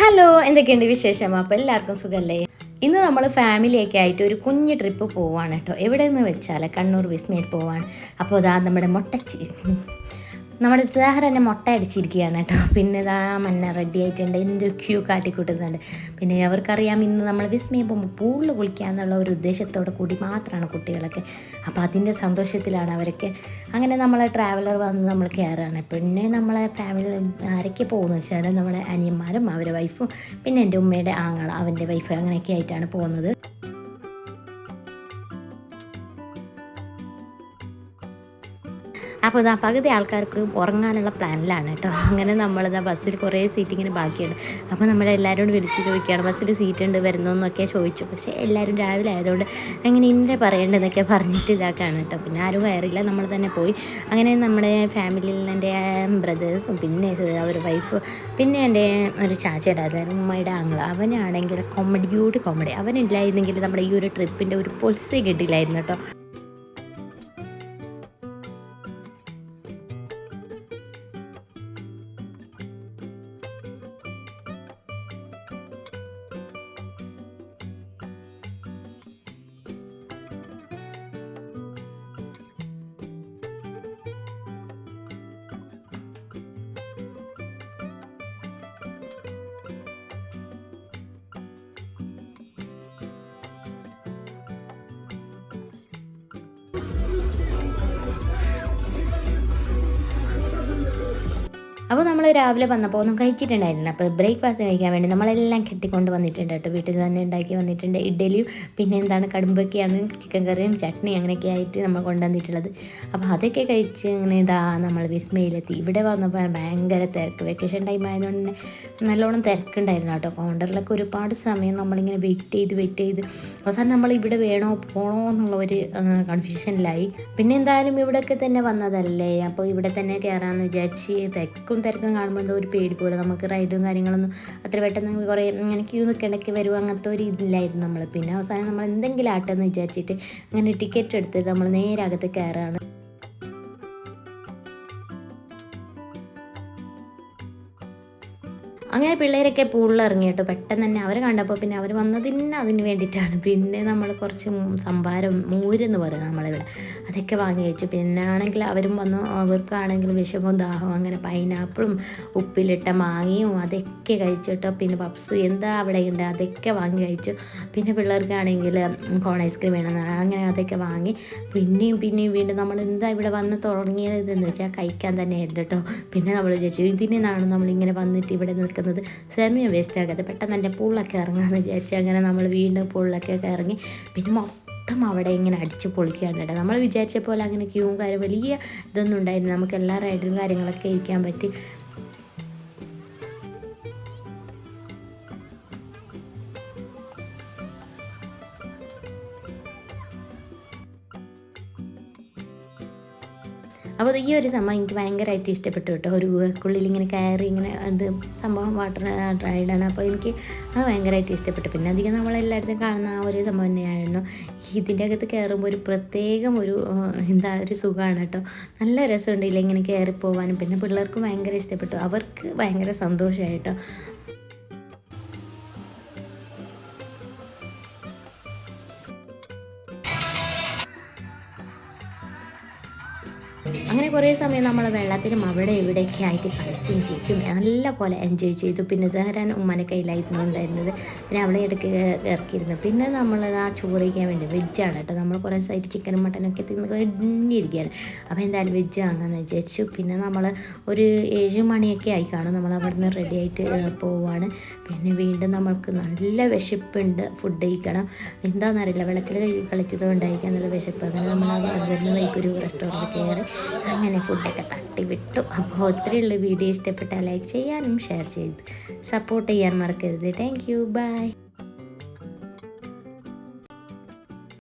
Hello എന്തൊക്കെയുണ്ട് വിശേഷം? അപ്പോൾ എല്ലാവർക്കും സുഖമല്ലേ ഇന്ന് നമ്മൾ ഫാമിലിയൊക്കെ ആയിട്ട് ഒരു കുഞ്ഞു ട്രിപ്പ് പോവാണ് കേട്ടോ. എവിടെ നിന്ന് വെച്ചാൽ കണ്ണൂർ വിസ്മയിൽ പോവാണ്. അപ്പോൾ അതാ നമ്മുടെ മുട്ടച്ചി നമ്മുടെ സാഹർ തന്നെ മുട്ട അടിച്ചിരിക്കുകയാണ് കേട്ടോ. പിന്നെ ഇതാ മന്ന റെഡി ആയിട്ടുണ്ട്. എന്ത് ക്യൂ കാട്ടിക്കൂട്ടുന്നുണ്ട്. പിന്നെ അവർക്കറിയാം ഇന്ന് നമ്മൾ വിസ്മയം പോകുമ്പോൾ പൂളിൽ കുളിക്കുക എന്നുള്ള ഒരു ഉദ്ദേശത്തോടെ കൂടി മാത്രമാണ് കുട്ടികളൊക്കെ. അപ്പോൾ അതിന്റെ സന്തോഷത്തിലാണ് അവരൊക്കെ. അങ്ങനെ നമ്മളെ ട്രാവലർ വന്ന് നമ്മൾ കയറുകയാണ്. പിന്നെ നമ്മളെ ഫാമിലി ആരൊക്കെ പോകുന്നു വെച്ചാൽ നമ്മുടെ അനിയന്മാരും അവരുടെ വൈഫും പിന്നെ എന്റെ ഉമ്മയുടെ ആങ്ങള അവന്റെ വൈഫ് അങ്ങനെയൊക്കെ ആയിട്ടാണ് പോകുന്നത്. അപ്പോൾ ഇതാ പകുതി ആൾക്കാർക്ക് ഉറങ്ങാനുള്ള പ്ലാനിലാണ് കേട്ടോ. അങ്ങനെ നമ്മളിതാ ബസ്സിൽ കുറേ സീറ്റ് ഇങ്ങനെ ബാക്കിയുണ്ട്. അപ്പോൾ നമ്മളെല്ലാവരോടും വിളിച്ച് ചോദിക്കുകയാണ് ബസ്സിൽ സീറ്റ് ഉണ്ട് വരുന്നതെന്നൊക്കെ ചോദിച്ചു. പക്ഷേ എല്ലാവരും രാവിലെ ആയതുകൊണ്ട് അങ്ങനെ ഇന്നലെ പറയേണ്ടതെന്നൊക്കെ പറഞ്ഞിട്ട് ഇതാക്കാണ് കേട്ടോ. പിന്നെ ആരും കയറില്ല നമ്മൾ തന്നെ പോയി. അങ്ങനെ നമ്മുടെ ഫാമിലിയിൽ എന്റെ ബ്രദേഴ്സും പിന്നെ അവർ വൈഫ് പിന്നെ എന്റെ ഒരു ചാച്ചയുടെ അതായത് ഉമ്മയുടെ ആങ്ങൾ അവനാണെങ്കിൽ കോമഡിയോട് കോമഡി അവനില്ലായിരുന്നെങ്കിൽ നമ്മുടെ ഈ ഒരു ട്രിപ്പിന്റെ ഒരു പൊൽസേ കിട്ടില്ലായിരുന്നു കേട്ടോ. അപ്പോൾ നമ്മൾ രാവിലെ വന്നപ്പോൾ ഒന്നും കഴിച്ചിട്ടുണ്ടായിരുന്നില്ല. അപ്പോൾ ബ്രേക്ക്ഫാസ്റ്റ് കഴിക്കാൻ വേണ്ടി നമ്മളെല്ലാം കെട്ടിക്കൊണ്ട് വന്നിട്ടുണ്ട് കേട്ടോ. വീട്ടിൽ തന്നെ ഉണ്ടാക്കി വന്നിട്ടുണ്ട്. ഇഡ്ഡലിയും പിന്നെ എന്താണ് കടുമ്പൊക്കെയാണ് ചിക്കൻ കറിയും ചട്നി അങ്ങനെയൊക്കെ ആയിട്ട് നമ്മൾ കൊണ്ടുവന്നിട്ടുള്ളത്. അപ്പോൾ അതൊക്കെ കഴിച്ച് ഇങ്ങനെ ഇതാ നമ്മൾ വിസ്മയിലെത്തി. ഇവിടെ വന്നപ്പോൾ ഭയങ്കര തിരക്ക്. വെക്കേഷൻ ടൈം ആയതുകൊണ്ട് തന്നെ നല്ലോണം തിരക്കുണ്ടായിരുന്നു കേട്ടോ. കൗണ്ടറിലൊക്കെ ഒരുപാട് സമയം നമ്മളിങ്ങനെ വെയിറ്റ് ചെയ്ത് വെയിറ്റ് ചെയ്ത്. അവസാനം നമ്മൾ ഇവിടെ വേണോ പോണോ എന്നുള്ള ഒരു കൺഫ്യൂഷനിലായി പിന്നെ എന്തായാലും ഇവിടെയൊക്കെ തന്നെ വന്നതല്ലേ? അപ്പോൾ ഇവിടെ തന്നെ കയറാമെന്ന് വിചാരിച്ച് തിരക്കും തിരക്കും കാണുമ്പോൾ എന്തോ ഒരു പേടി പോലെ നമുക്ക് റൈഡും കാര്യങ്ങളൊന്നും അത്ര പെട്ടെന്ന് കുറേ ഇങ്ങനെ ക്യൂ നിൽക്കേണ്ടൊക്കെ വരും അങ്ങനത്തെ ഒരു ഇതില്ലായിരുന്നു നമ്മൾ പിന്നെ അവസാനം നമ്മൾ എന്തെങ്കിലും ആട്ടെന്ന് വിചാരിച്ചിട്ട് അങ്ങനെ ടിക്കറ്റ് എടുത്ത് നമ്മൾ നേരെ അകത്ത് കയറാണ് അങ്ങനെ പിള്ളേരൊക്കെ പൂളിൽ കേട്ടോ പെട്ടെന്ന് തന്നെ അവരെ കണ്ടപ്പോൾ പിന്നെ അവർ വന്നതിന് അതിന് വേണ്ടിയിട്ടാണ്. പിന്നെ നമ്മൾ കുറച്ച് സംഭാരം മൂരെന്ന് പറയും നമ്മളിവിടെ. അതൊക്കെ വാങ്ങി വെച്ചു പിന്നെ ആണെങ്കിൽ അവരും വന്നു അവർക്കാണെങ്കിൽ വിഷമവും ദാഹവും അങ്ങനെ പൈനാപ്പിളും ഉപ്പിലിട്ട മാങ്ങയും അതൊക്കെ കഴിച്ചിട്ടോ പിന്നെ പപ്സ് എന്താ അവിടെ ഉണ്ട് അതൊക്കെ വാങ്ങി കഴിച്ചു. പിന്നെ പിള്ളേർക്കാണെങ്കിൽ കോൺ ഐസ്ക്രീം വേണം അങ്ങനെ അതൊക്കെ വാങ്ങി. പിന്നെയും പിന്നെയും വീണ്ടും നമ്മൾ എന്താ ഇവിടെ വന്ന് തുടങ്ങിയത് എന്ന് വെച്ചാൽ കഴിക്കാൻ തന്നെയായിരുന്നു കേട്ടോ. പിന്നെ നമ്മൾ വിചാരിച്ചു ഇതിനാണ് നമ്മളിങ്ങനെ വന്നിട്ട് ഇവിടെ നിൽക്കുന്നത്. സമയം വേസ്റ്റ് ആകാതെ പെട്ടെന്ന് എന്റെ പൂളിലൊക്കെ ഇറങ്ങാമെന്ന് വിചാരിച്ചു അങ്ങനെ നമ്മൾ വീണ്ടും പൂളിലൊക്കെ ഇറങ്ങി പിന്നെ മൊത്തം അവിടെ ഇങ്ങനെ അടിച്ച് പൊളിക്കുകയാണ് കേട്ടോ. നമ്മൾ വിചാരിച്ച പോലെ അങ്ങനെ ക്യൂ കാര്യം വലിയ ഇതൊന്നും ഉണ്ടായിരുന്നു നമുക്ക് എല്ലാ റൈഡും കാര്യങ്ങളൊക്കെ ഇരിക്കാൻ പറ്റി. അപ്പോൾ ഈ ഒരു സംഭവം എനിക്ക് ഭയങ്കരമായിട്ട് ഇഷ്ടപ്പെട്ടു കേട്ടോ. ഒരു ഗുഹക്കുള്ളിൽ ഇങ്ങനെ കയറി ഇങ്ങനെ അത് സംഭവം വാട്ടർ റൈഡാണ് അപ്പോൾ എനിക്ക് അത് ഭയങ്കരമായിട്ട് ഇഷ്ടപ്പെട്ടു. പിന്നെ അധികം നമ്മളെല്ലായിടത്തും കാണുന്ന ആ ഒരു സംഭവം തന്നെയായിരുന്നു. ഇതിന്റെ അകത്ത് കയറുമ്പോൾ ഒരു പ്രത്യേകം ഒരു എന്താ ഒരു സുഖമാണ് കേട്ടോ. നല്ല രസമുണ്ട് ഇല്ല ഇങ്ങനെ കയറി പോകാനും പിന്നെ പിള്ളേർക്കും ഭയങ്കര ഇഷ്ടപ്പെട്ടു. അവർക്ക് ഭയങ്കര സന്തോഷമായി കേട്ടോ. അങ്ങനെ കുറേ സമയം നമ്മൾ വെള്ളത്തിലും അവിടെ ഇവിടെയൊക്കെ ആയിട്ട് കളിച്ചും ചിരിച്ചും നല്ല പോലെ എൻജോയ് ചെയ്തു. പിന്നെ സെഹ്റാൻ ഉമ്മാനെ കയ്യിലായിരുന്നു ഉണ്ടായിരുന്നത്. പിന്നെ അവളെ ഇടയ്ക്ക് ഇറക്കിയിരുന്നു പിന്നെ നമ്മൾ ആ ചോറ് കഴിക്കാൻ വേണ്ടി വെജാണ് കേട്ടോ. നമ്മൾ കുറേ സൈറ്റ് ചിക്കനും മട്ടനൊക്കെ തിന്ന് കഴിഞ്ഞിരിക്കുകയാണ് അപ്പോൾ എന്തായാലും വെജ് വാങ്ങാമെന്ന് വിചാരിച്ചു. പിന്നെ നമ്മൾ ഒരു ഏഴ് മണിയൊക്കെ ആയി കാണും. നമ്മൾ അവിടെ നിന്ന് റെഡി ആയിട്ട് പോവാണ്. പിന്നെ വീണ്ടും നമ്മൾക്ക് നല്ല വിശപ്പുണ്ട് ഫുഡ് കഴിക്കണം. എന്താണെന്നറിയില്ല വെള്ളത്തിൽ കളിച്ചത് കൊണ്ടായിരിക്കാം നല്ല വിശപ്പ്. അങ്ങനെ നമ്മൾ വരുന്ന വഴിക്കൊരു റെസ്റ്റോറന്റ് കയറി അങ്ങനെ ഫുഡൊക്കെ തട്ടി വിട്ടു അപ്പോൾ ഒത്തിരിയുള്ള വീഡിയോ ഇഷ്ടപ്പെട്ടാൽ ലൈക്ക് ചെയ്യാനും ഷെയർ ചെയ്ത് സപ്പോർട്ട് ചെയ്യാൻ മറക്കരുത്. Thank you by